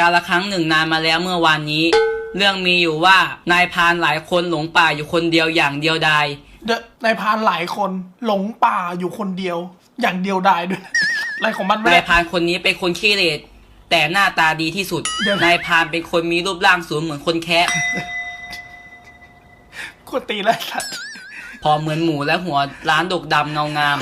การละครั้งหนึ่งนานมาแล้วเมื่อวานนี้ เรื่องมีอยู่ว่านายพรานหลายคนหลงป่าอยู่คนเดียวอย่างเดียวดายเดอะนายพรานหลายคนหลงป่าอยู่คนเดียว อย่างเดียวดายด้วย อะไรของมันไม่นาได้ยพรานคนนี้เป็นคนขี้เหร่แต่หน้าตาดีที่สุดเดี๋ยว นายพรานเป็นคนมีรูปร่างสูงเหมือนคนแคะกดตีแล้วสัตว์พอเหมือนหมูและหัวล้านดกดำเงางาม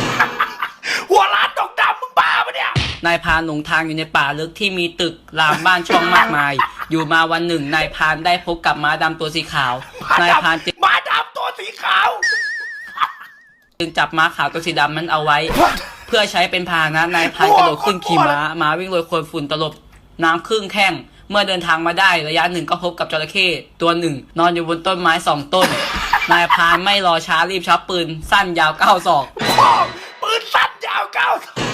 หัวล้านดอกดำมึงบ้าปะเนี่ยนายพรานหลงทางอยู่ในป่าลึกที่มีตึกรามบ้านช่องมากมาย อยู่มาวันหนึ่ง นายพรานได้พบกับม้าดำตัวสีขาว นายพรานจึงหมาดำตัวสีขาว จึงจับม้าขาวตัวสีดำนั้นเอาไว้ เพื่อใช้เป็นพาหนะนายพรานกระโดดขึ้นขี่ม้าม้าวิ่งโรยโคลนฝุ่นตลบน้ำครึ่งแข้งเมื่อเดินทางมาได้ระยะหนึ่งก็พบกับจระเข้ตัวหนึ่ง นอนอยู่บนต้นไม้สองต้น นายพรานไม่รอช้ารีบชักปืน สั้นยาวเก้าศอกพ่อปืนสั้นยาวเก้าเป็นมาลี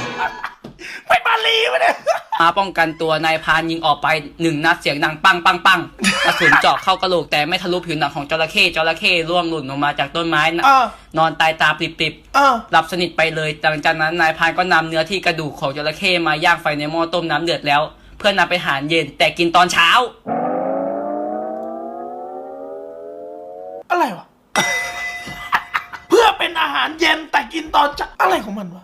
วะเนี่ยมาป้องกันตัวนายพานยิงออกไปหนึ่งนัดเสียงดังปังปังปังกระสุนเจาะเข้ากระโหลกแต่ไม่ทะลุผิวหนังของจระเข้จระเข้ร่วงหล่นลงมาจากต้นไม้นะเอนอนตายตาปริบๆหลับสนิทไปเลยหลังจากนั้นนายพานก็นำเนื้อที่กระดูกของจระเข้มาย่างไฟในหม้อต้มน้ำเดือดแล้ว เพื่อนำไปหารเย็นแต่กินตอนเช้า อะไรวะ เพื่อเป็นอาหารเย็นแต่กินตอนเช้าอะไรของมันวะ